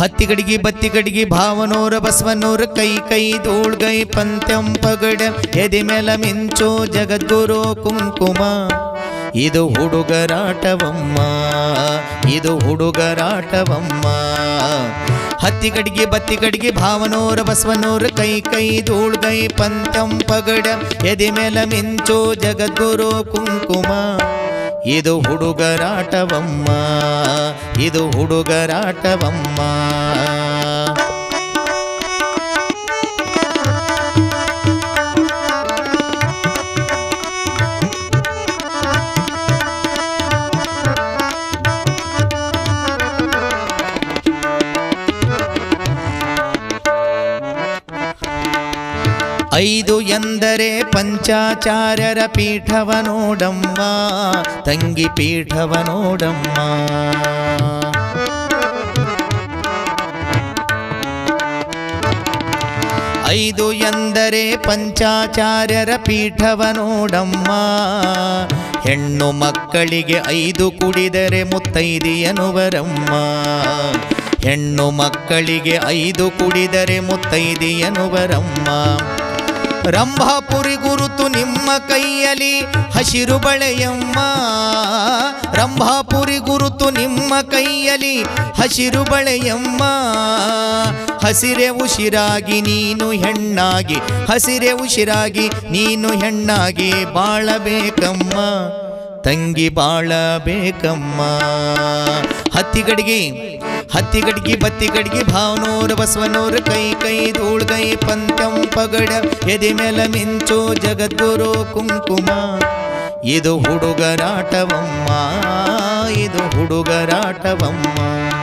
ಹತ್ತಿ ಗಡಿಗೆ ಬತ್ತಿ ಗಡಿಗೆ ಭಾವನೂರ, ಬಸವನೂರ, ಕೈ ಕೈ ಧೂಳ್ಗೈ ಪಂತ್ಯಂ ಪಗಡ, ಎದೆ ಮೇಲ ಮಿಂಚೋ, ಜಗದ್ಗುರು ಕುಂಕುಮ. ಇದು ಹುಡುಗರಾಟವಮ್ಮ ಇದು ಹುಡುಗರಾಟವಮ್ಮ. ಹತ್ತಿ ಗಡಿಗೆ ಬತ್ತಿ ಗಡಿಗೆ ಭಾವನೂರ, ಬಸವನೂರ, ಕೈ ಕೈ ಧೂಳ್ಗೈ ಪಂತ್ಯಂ ಪಗಡ, ಎದೆ ಮೇಲ ಮಿಂಚೋ, ಜಗದ್ಗುರು ಕುಂಕುಮ. ಇದು ಹುಡುಗರಾಟವಮ್ಮ. ಇದು ಹುಡುಗರಾಟವಮ್ಮ. ಐದು ಎಂದರೆ ಪಂಚಾಚಾರ್ಯರ ಪೀಠವ ನೋಡಮ್ಮ, ತಂಗಿ ಪೀಠವ ನೋಡಮ್ಮ. ಐದು ಎಂದರೆ ಪಂಚಾಚಾರ್ಯರ ಪೀಠವ ನೋಡಮ್ಮ, ಹೆಣ್ಣು ಮಕ್ಕಳಿಗೆ ಐದು ಕುಡಿದರೆ ಮುತ್ತೈದಿ ಎನ್ನುವರಮ್ಮ. ಹೆಣ್ಣು ಮಕ್ಕಳಿಗೆ ಐದು ಕುಡಿದರೆ ಮುತ್ತೈದಿ ಎನ್ನುವರಮ್ಮ. ರಂಭಾಪುರಿ ಗುರುತು ನಿಮ್ಮ ಕೈಯಲ್ಲಿ ಹಸಿರು ಬಳೆಯಮ್ಮ. ರಂಭಾಪುರಿ ಗುರುತು ನಿಮ್ಮ ಕೈಯಲ್ಲಿ ಹಸಿರು ಬಳೆಯಮ್ಮ. ಹಸಿರೆ ಉಸಿರಾಗಿ ನೀನು ಹೆಣ್ಣಾಗಿ, ಹಸಿರೆ ಉಸಿರಾಗಿ ನೀನು ಹೆಣ್ಣಾಗಿ ಬಾಳಬೇಕಮ್ಮ. ತಂಗಿ ಬಾಳಬೇಕಮ್ಮ. ಹತ್ತಿ ಗಡಿಗೆ ಹತ್ತಿ ಗಡಿಗೆ ಬತ್ತಿ ಗಡಿಗೆ ಭಾವನೂರು ಬಸವನೂರ ಕೈ ಕೈ ಧೂಳ್ಗೈ ಪಂತಂ ಪಗಡ ಎದೆ ಮೇಲ ಮಿಂಚೋ ಜಗದ್ಗುರು ಕುಂಕುಮ. ಇದು ಹುಡುಗರಾಟವಮ್ಮ ಇದು ಹುಡುಗರಾಟವಮ್ಮ.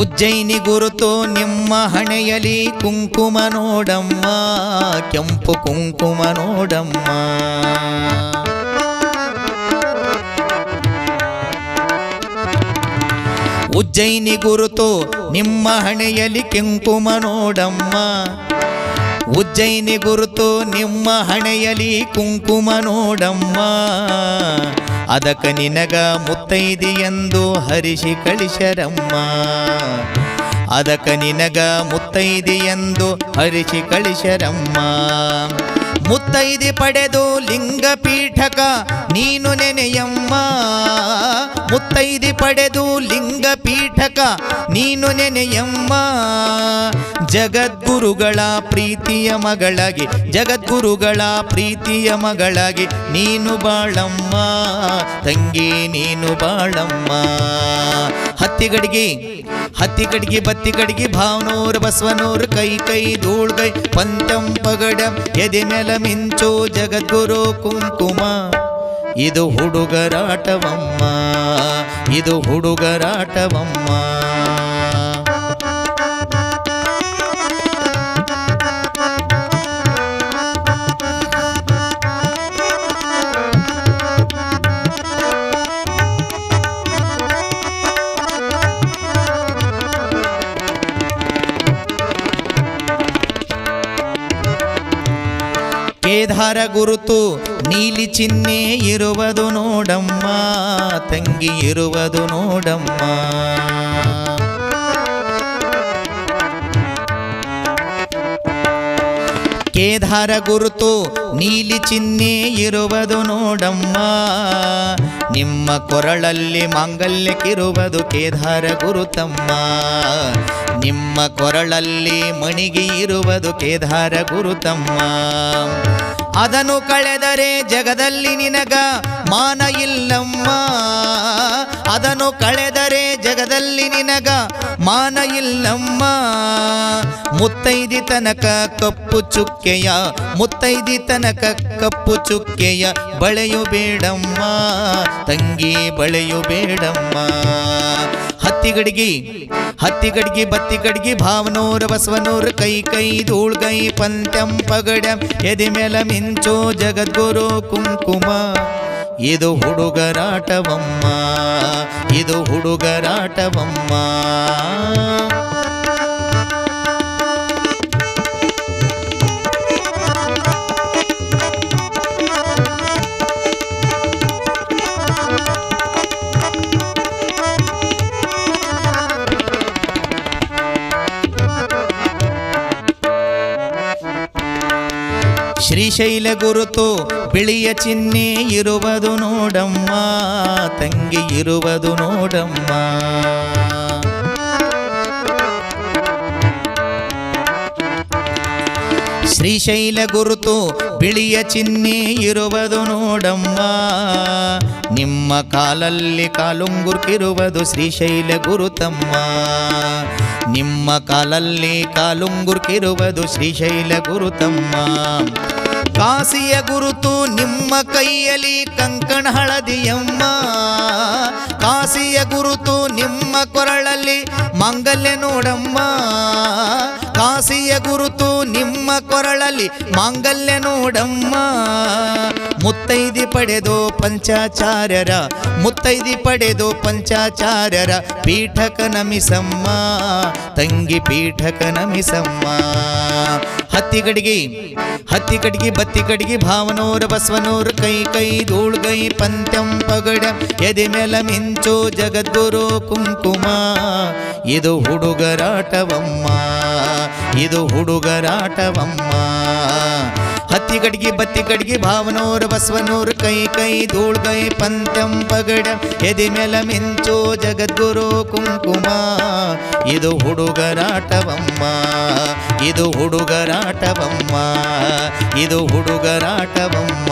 ಉಜ್ಜಯಿನಿ ಗುರುತು ನಿಮ್ಮ ಹಣೆಯಲಿ ಕುಂಕುಮ ನೋಡಮ್ಮ, ಕೆಂಪು ಕುಂಕುಮ ನೋಡಮ್ಮ. ಉಜ್ಜಯಿನಿ ಗುರುತು ನಿಮ್ಮ ಹಣೆಯಲಿ ಕೆಂಕುಮ ನೋಡಮ್ಮ, ಉಜ್ಜಯಿನಿ ಗುರುತು ನಿಮ್ಮ ಹಣೆಯಲಿ ಕುಂಕುಮ ನೋಡಮ್ಮ. ಅದಕ್ಕ ನಿನಗ ಮುತ್ತೈದಿ ಎಂದು ಹರಿಸಿ ಕಳಿಸರಮ್ಮ ಅದಕ್ಕ ನಿನಗ ಮುತ್ತೈದಿ ಎಂದು ಹರಿಸಿ ಕಳಿಸರಮ್ಮ ಮುತ್ತೈದಿ ಪಡೆದು ಲಿಂಗ ಪೀಠಕ ನೀನು ನೆನೆಯಮ್ಮ. ಮುತ್ತೈದಿ ಪಡೆದು ಲಿಂಗ ಪೀಠಕ ನೀನು ನೆನೆಯಮ್ಮ. ಜಗದ್ಗುರುಗಳ ಪ್ರೀತಿಯ ಮಗಳಾಗಿ, ಜಗದ್ಗುರುಗಳ ಪ್ರೀತಿಯ ಮಗಳಾಗಿ ನೀನು ಬಾಳಮ್ಮ. ತಂಗಿ ನೀನು ಬಾಳಮ್ಮ. ಹತ್ತಿ ಗಡಿಗೆ ಹತ್ತಿ ಕಡಿಗೆ, ಬತ್ತಿ ಕಡಿಗೆ, ಭಾವನೂರು, ಬಸವನೂರು, ಕೈ ಕೈ ಧೂಳ್ಗೈ ಪಂತಂ ಪಗಡ, ಎದೆ ನೆಲ ಮಿಂಚೋ, ಜಗದ್ಗುರು ಕುಂಕುಮ. ಇದು ಹುಡುಗರಾಟವಮ್ಮ. ಇದು ಹುಡುಗರಾಟವಮ್ಮ. ಕೇದಾರ ಗುರುತು ನೀಲಿ ಚಿಹ್ನೆ ಇರುವುದು ನೋಡಮ್ಮ ತಂಗಿ ಇರುವುದು ನೋಡಮ್ಮ. ಕೇದಾರ ಗುರುತು ನೀಲಿ ಚಿಹ್ನೆ ಇರುವುದು ನೋಡಮ್ಮ. ನಿಮ್ಮ ಕೊರಳಲ್ಲಿ ಮಾಂಗಲ್ಯಕ್ಕಿರುವುದು ಕೇದಾರ ಗುರುತಮ್ಮ. ನಿಮ್ಮ ಕೊರಳಲ್ಲಿ ಮಣಿಗೆ ಇರುವುದು ಕೇದಾರ ಗುರುತಮ್ಮ. ಅದನ್ನು ಕಳೆದರೆ ಜಗದಲ್ಲಿ ನಿನಗ ಮಾನ ಇಲ್ಲಮ್ಮ. ಅದನ್ನು ನಿನಗ ಮಾನ ಇಲ್ಲಮ್ಮ. ಮುತ್ತೈದಿ ತನಕ ಕಪ್ಪು ಚುಕ್ಕೆಯ, ಮುತ್ತೈದಿ ತನಕ ಕಪ್ಪು ಚುಕ್ಕೆಯ ಬಳೆಯು ಬೇಡಮ್ಮ. ತಂಗಿ ಬಳೆಯು ಬೇಡಮ್ಮ. ಹತ್ತಿ ಹತ್ತಿಗಡ್ಗಿ ಹತ್ತಿ ಗಡಿಗೆ ಬತ್ತಿ ಗಡಿಗೆ ಭಾವನೂರ ಬಸವನೂರ ಕೈ ಕೈ ಧೂಳ್ಗೈ ಪಂತ್ಯಂ ಪಗಡ ಎದೆ ಮೇಲ ಮಿಂಚೋ ಜಗದ್ಗುರು ಕುಂಕುಮ. ಇದು ಹುಡುಗರಾಟವಮ್ಮ. ಇದು ಹುಡುಗರಾಟವಮ್ಮ. ಶ್ರೀಶೈಲ ಗುರುತು, ಬಿಳಿಯ ಚಿಹ್ನೆ ಇರುವುದು ನೋಡಮ್ಮ, ತಂಗಿ ಇರುವುದು ನೋಡಮ್ಮ. ಶ್ರೀಶೈಲ ಗುರುತು, ಬಿಳಿಯ ಚಿಹ್ನೆ ಇರುವುದು ನೋಡಮ್ಮ, ನಿಮ್ಮ ಕಾಲಲ್ಲಿ ಕಾಲುಂಗುರ್ಕಿರುವುದು ಶ್ರೀಶೈಲ ಗುರುತಮ್ಮ. ನಿಮ್ಮ ಕಾಲಲ್ಲಿ ಕಾಲುಂಗುರ್ಕಿರುವುದು ಶ್ರೀಶೈಲ ಗುರುತಮ್ಮ. ಕಾಸಿಯ ಗುರುತು ನಿಮ್ಮ ಕೈಯಲ್ಲಿ ಕಂಕಣ ಹಳದಿಯಮ್ಮ. ಕಾಸಿಯ ಗುರುತು ನಿಮ್ಮ ಕೊರಳಲ್ಲಿ ಮಾಂಗಲ್ಯ ನೋಡಮ್ಮ. ಕಾಸಿಯ ಗುರುತು ನಿಮ್ಮ ಕೊರಳಲ್ಲಿ ಮಾಂಗಲ್ಯ ನೋಡಮ್ಮ. ಮುತ್ತೈದಿ ಪಡೆದು ಪಂಚಾಚಾರ್ಯರ, ಮುತ್ತೈದಿ ಪಡೆದು ಪಂಚಾಚಾರ್ಯರ ಪೀಠಕ ನಮಿಸಮ್ಮ. ತಂಗಿ ಪೀಠಕ ನಮಿಸಮ್ಮ. ಹತ್ತಿ ಕಡಿಗೆ ಹತ್ತಿ ಕಡಿಗೆ ಬತ್ತಿ ಕಡಿಗೆ ಭಾವನೋರ ಬಸವನೋರ ಕೈ ಕೈ ಧೂಳ್ಗೈ ಪಂತ್ಯಂ ಪಗಡ, ಎದೆ ಮೇಲ ಮಿಂಚು ಜಗದ್ಗುರು ಕುಂಕುಮ. ಇದು ಹುಡುಗರಾಟವಮ್ಮ ಇದು ಹುಡುಗರಾಟವಮ್ಮ. ಹತ್ತಿ ಕಡ್ಗಿ ಬತ್ತಿ ಕಡ್ಗಿ ಭಾವನೂರು ಬಸವನೂರು ಕೈ ಕೈ ಧೂಳ್ಗೈ ಪಂತಂ ಪಗಡ ಎದೆ ಮೇಲ ಮಿಂಚೋ ಜಗದ್ಗುರು ಕುಂಕುಮ. ಇದು ಹುಡುಗರಾಟವಮ್ಮ ಇದು ಹುಡುಗರಾಟವಮ್ಮ ಇದು ಹುಡುಗರಾಟವಮ್ಮ.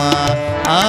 ಆ